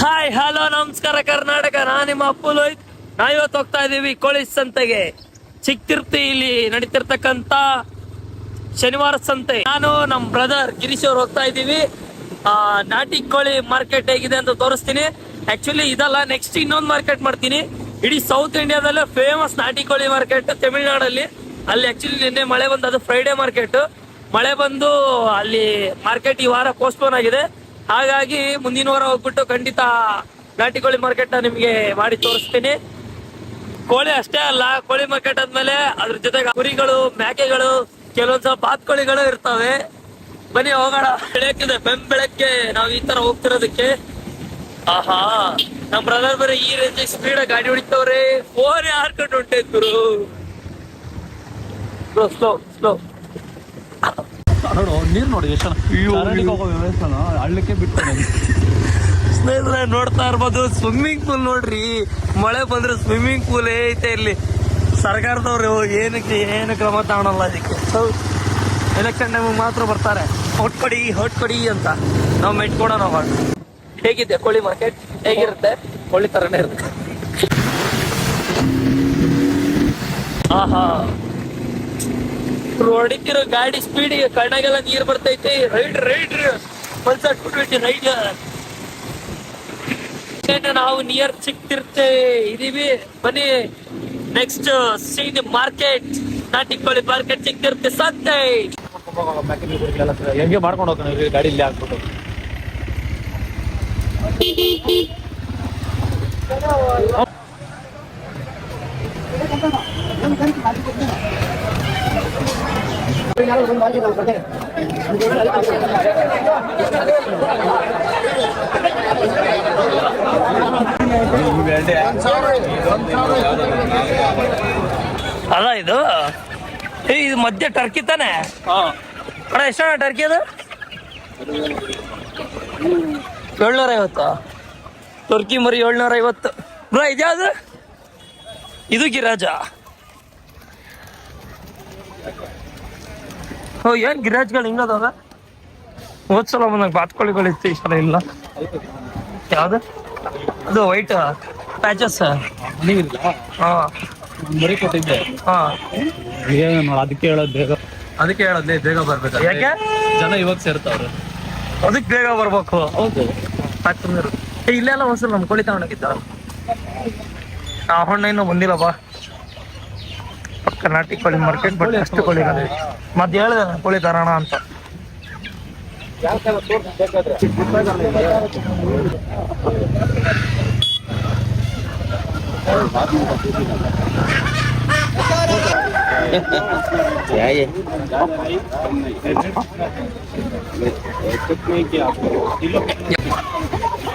Hi hello ನಮಸ್ಕಾರ ಕರ್ನಾಟಕ. ನಾ ನಿಮ್ಮ ಅಪ್ಪು ಲೋಹಿತ್. ನಾ ಇವತ್ತು ಹೋಗ್ತಾ ಇದೀವಿ ಕೋಳಿ ಸಂತೆಗೆ. ಚಿಕ್ತಿರ್ತಿ ಇಲ್ಲಿ ನಡೀತಿರ್ತಕ್ಕಂತ ಶನಿವಾರ ಸಂತೆ. ನಾನು ನಮ್ಮ ಬ್ರದರ್ ಗಿರೀಶ್ ಅವ್ರು ಹೋಗ್ತಾ ಇದೀವಿ. ಆ, ನಾಟಿ ಕೋಳಿ ಮಾರ್ಕೆಟ್ ಹೇಗಿದೆ ಅಂತ ತೋರಿಸ್ತೀನಿ. ಆಕ್ಚುಲಿ ಇದಲ್ಲ ನೆಕ್ಸ್ಟ್ ಇನ್ನೊಂದು ಮಾರ್ಕೆಟ್ ಮಾಡ್ತೀನಿ. ಇಡೀ ಸೌತ್ ಇಂಡಿಯಾದಲ್ಲೇ ಫೇಮಸ್ ನಾಟಿ ಕೋಳಿ ಮಾರ್ಕೆಟ್ ತಮಿಳ್ನಾಡಲ್ಲಿ. ಅಲ್ಲಿ ಆಕ್ಚುಲಿ ನಿನ್ನೆ ಮಳೆ ಬಂದು ಅದು ಫ್ರೈಡೇ ಮಾರ್ಕೆಟ್ ಮಳೆ ಬಂದು ಅಲ್ಲಿ ಮಾರ್ಕೆಟ್ ಈ ವಾರ ಪೋಸ್ಟ್ಪೋನ್ ಆಗಿದೆ. ಹಾಗಾಗಿ ಮುಂದಿನ ವಾರ ಹೋಗ್ಬಿಟ್ಟು ಖಂಡಿತ ನಾಟಿ ಕೋಳಿ ಮಾರ್ಕೆಟ್ ನಿಮ್ಗೆ ಮಾಡಿ ತೋರಿಸ್ತೀನಿ. ಕೋಳಿ ಅಷ್ಟೇ ಅಲ್ಲ, ಕೋಳಿ ಮಾರ್ಕೆಟ್ ಆದ್ಮೇಲೆ ಅದ್ರ ಜೊತೆಗೆ ಕುರಿಗಳು ಮೇಕೆಗಳು ಕೆಲವೊಂದ್ಸಲ ಬಾತ್ಕೋಳಿಗಳು ಇರ್ತವೆ. ಬನ್ನಿ, ಹೋಗೋಣ. ಬೆಳಕಿದೆ ಬೆಂ ಬೆಳಕ್ಕೆ ನಾವ್ ಈ ತರ ಹೋಗ್ತಿರೋದಕ್ಕೆ. ಆಹಾ, ನಮ್ ಬ್ರದರ್ ಬರೀ ಈ ರೇಂಜ್ ಸ್ಪೀಡ್ ಗಾಡಿ ಹೊಡಿತವ್ರೆ. ಫೋನ್ ಯಾರ್ಕೊಂಡು ಹೊಂಟೈತ್ರು ಸ್ಲೋ ಸ್ಲೋ ಸ್ಲೋ ನೋಡು ನೀರು ನೋಡಿ ಎಷ್ಟು ಹಳ್ಳಕ್ಕೆ ಬಿಟ್ಟು ಸ್ನೇಹಿತರೆ ನೋಡ್ತಾ ಇರ್ಬೋದು ಸ್ವಿಮ್ಮಿಂಗ್ ಪೂಲ್ ನೋಡ್ರಿ. ಮಳೆ ಬಂದ್ರೆ ಸ್ವಿಮ್ಮಿಂಗ್ ಪೂಲ್ ಐತೆ ಇಲ್ಲಿ. ಸರ್ಕಾರದವ್ರು ಏನಕ್ಕೆ ಏನು ಕ್ರಮ ತಗೊಳಲ್ಲ ಅದಕ್ಕೆ. ಎಲೆಕ್ಷನ್ ಟೈಮ್ ಮಾತ್ರ ಬರ್ತಾರೆ. ಹೊಟ್ ಕೊಡಿ ಹೊಟ್ ಕೊಡಿ ಅಂತ. ನಾವು ಮೆಟ್ಕೊಡೋಣ ಅವಾಗ. ಹೇಗಿದೆ ಕೋಳಿ ಮಾರ್ಕೆಟ್ ಹೇಗಿರುತ್ತೆ? ಕೋಳಿ ತರನೇ ಇರುತ್ತೆ. ಆಹಾ. ಹೊಡಿತಿರೋ ಗಾಡಿ ಸ್ಪೀಡ್ ಕಣ್ಣಾಗೆಲ್ಲ ನೀರ್ ಬರ್ತೈತಿ. Ride ride. ಮನ್ಸಾಟ್ಬಿಟ್ಬಿಟ್ಟು ರೈಡ್. ನಾವು ನಿಯರ್ ಸಿಕ್ತಿರ್ತೇ ಇದೀವಿ. ಬನ್ನಿ ನೆಕ್ಸ್ಟ್ ಸೀನ್ ಮಾರ್ಕೆಟ್ ನಾಟಿಕೋಳಿ ಮಾರ್ಕೆಟ್ ಸಿಕ್ತಿರ್ತೆ ಸಂತೆ ಹೆಂಗೆ ಮಾಡ್ಕೊಂಡು ಹೋಗ್ತಾನೆ ಗಾಡಿ ಇಲ್ಲಿ ಹಾಕ್ಬಿಟ್ಟು ಅಲ್ಲ ಇದು? ಏ ಇದು ಮಧ್ಯ ಟರ್ಕಿ ತಾನೆ? ಅಣ್ಣ ಎಷ್ಟಣ್ಣ ಟರ್ಕಿ ಅದು? ಏಳ್ನೂರ ಐವತ್ತು ಟರ್ಕಿ ಮರಿ ಏಳ್ನೂರ ಐವತ್ತು ಬ್ರೋ ಇದ್ಯಾವ್ದು? ಇದು ಗಿರಾಜ ಓ ಏನ್ ಗಿರಾಜ್ಗಳು ಹಿಂಗದವ ಹೋದ್ಸಲ ಬಂದಾಗ ಬಾತ್ಕೋಳಿಗಳಿತ್ತು ಈ ಸಲ ಇಲ್ಲ ಯಾವ್ದು ಅದು ವೈಟ್ ಪ್ಯಾಚಸ್ ನೀವಿಲ್ಲ ಹಾ ಮರಿ ಕೊಟ್ಟಿದ್ದೆ ಹಾ ಅದಕ್ಕೆ ಹೇಳೋದು ಬೇಗ ಅದಕ್ಕೆ ಹೇಳೋದ್ಲೇ ಬೇಗ ಬರ್ಬೇಕು ಯಾಕೆ ಜನ ಇವಾಗ ಸೇರ್ತಾವ್ರೆ ಅದಕ್ಕೆ ಬೇಗ ಬರ್ಬೇಕು ಹೌದು ಇಲ್ಲೆಲ್ಲ ಒಂದ್ಸಲ ನಮ್ ಕೋಳಿ ತಗೊಂಡೋಗಿದ್ದ ಆ ಹೊಣ್ಣ ಇನ್ನೂ ಬಂದಿಲ್ಲ ಬಾ ನಾಟಿ ಕೋಳಿ ಮಾರ್ಕೆಟ್ ಬಟ್ ಅಷ್ಟು ಕೋಳಿ ಮತ್ತೆ ಹೇಳಿದೆ ನಾನು ಕೋಳಿ ತರೋಣ ಅಂತ.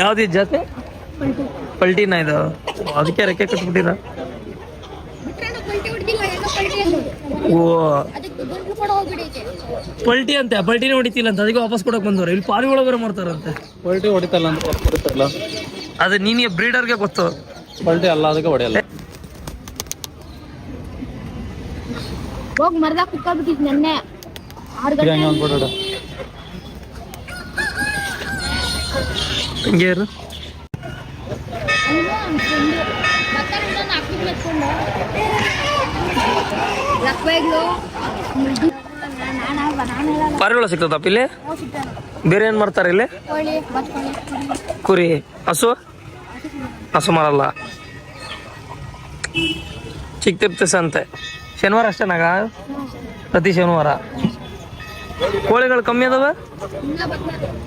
ಯಾವ್ದು ಜಾತಿ? ಪಲ್ಟಿನ ಇದು? ಅದಕ್ಕೆ ರೆಕ್ಕೆ ಕಟ್ಬಿಟ್ಟಿರ ಓ. ಪಲ್ಟಿ ಅಂತೆ ಪಲ್ಟಿನೇ ಹೊಡಿತಿಲ್ಲ ಅಂತ ಅದಕ್ಕೆ ವಾಪಸ್ ಕೊಡಕ್ ಬಂದವ್ರು. ಇಲ್ಲಿ ಪಾರಿಗಳು ಬೇರೆ ಮಾಡ್ತಾರಂತೆ. ಪಲ್ಟಿ ಹೊಡಿತಲ್ಲ ಅಂತ ಅದು ನೀನೇ ಬ್ರೀಡರ್ಗೆ ಗೊತ್ತು. ಪಲ್ಟಿ ಅಲ್ಲ ಅದಕ್ಕೆ ಹೊಡೆಯಲ್ಲ. ಹೋಗಿ ಮರದಾಗ ಕುತ್ಕೊಬಿಟ್ಟಿದ್ ನೆನ್ನೆ. ಆರು ಗಂಟೆ ಹಂಗೆ ಅಂದ್ಬಿಡೋಣ ಹಿಂಗೆ ಇರು. ಪಾರಿಗಳು ಸಿಗ್ತದಪ್ಪ ಇಲ್ಲಿ? ಬೇರೆ ಏನ್ ಮಾಡ್ತಾರೆ ಇಲ್ಲಿ? ಕುರಿ. ಹಸು? ಹಸು ಚಿಕ್ಕ ಸಂತೆ ಶನಿವಾರ ಅಷ್ಟೇನಾಗ ಪ್ರತಿ ಶನಿವಾರ. ಕೋಳಿಗಳು ಕಮ್ಮಿ ಅದಾವ?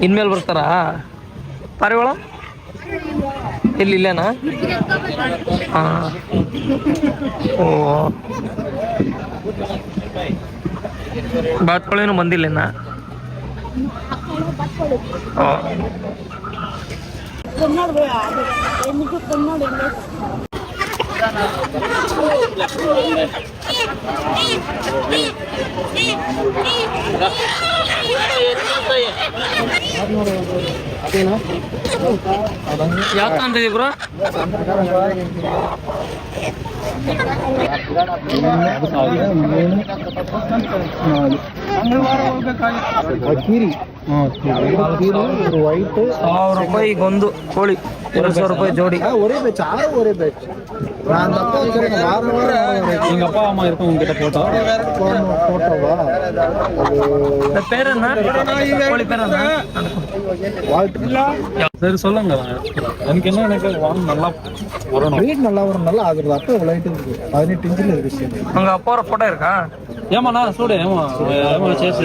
ಇನ್ಮೇಲೆ ಬರ್ತಾರಾ? ಪಾರಿವಾಳ ಇಲ್ಲಿ ಇಲ್ಲೇನಾ? ಹಾ. ಓ. ಬಾತ್ಕೊಳ್ಳೇನು ಬಂದಿಲ್ಲ ಇನ್ನ. ಕನ್ನಡ ಎಲ್ಲಿಗೂ ಕನ್ನಡ ಇಲ್ಲ ಯಾವ ತಂದಿದಿ ಬ್ರೋ ವೈಟ್ ಸಾವಿರ ರೂಪಾಯಿ ಈಗ ಒಂದು ಕೋಳಿ ಎರಡು ಸಾವಿರ ರೂಪಾಯಿ ಜೋಡಿ ಒರಿಬೇಕು ಆರು ಒರಿಬೇಕು நான் தப்பா வச்சிருக்கேன் வார வாரம் எங்க அப்பா அம்மா இருக்கும் உங்ககிட்ட போட்டோ போட்டோவா இந்த பேர் என்ன கோழி பேர் என்ன சரி சொல்லுங்க. எனக்கு என்ன எனக்கு வாங்க நல்லா வரணும். ரேட் நல்லா வரும் நல்லா அது அப்போ லைட் இருக்கு. பதினெட்டு இன்ச்சில் இருக்கு. அங்கே போகிற ஃபோட்டோ இருக்கா? ஏமாண்ணா சூடு ஏமா ஏமா சேசு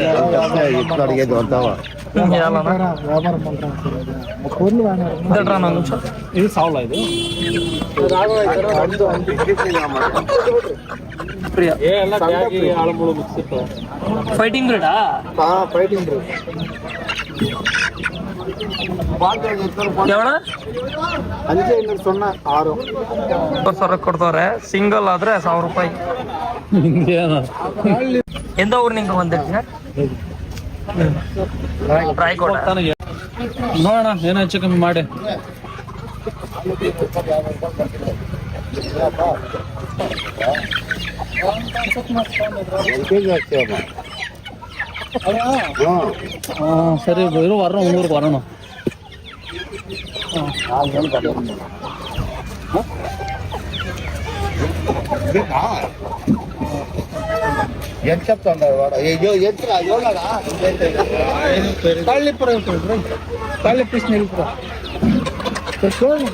வியாபாரம் பண்ணுறான் பொருள் வாங்க நிமிஷம் இது சாவலா இது? பிரியா. ஏ ஃபைட்டிங் பிரேடா ಎತ್ಕೊಂಡು ಸೊನ್ನೆ ಆರು. ಸಾವಿರ ಸಿಂಗಲ್ ಆದ್ರೆ ಸಾವಿರ ರೂಪಾಯಿ. ಎಂದ ಊರ್ ನಿಂಗೆ ಬಂದಿರ್ತೀಯ ನೋಡೋಣ ಏನೋ ಹೆಚ್ಚು ಕಮ್ಮಿ ಮಾಡಿ. ಸರಿ ಇರು ಬರೋಣ ಊರಿಗೆ ಬರೋಣ. ఎంత చెప్తాడు వాడు? అయ్యో ఎత్తురా ఎవడా తళ్ళిప్పురా తళ్ళిప్పిసి చూడండి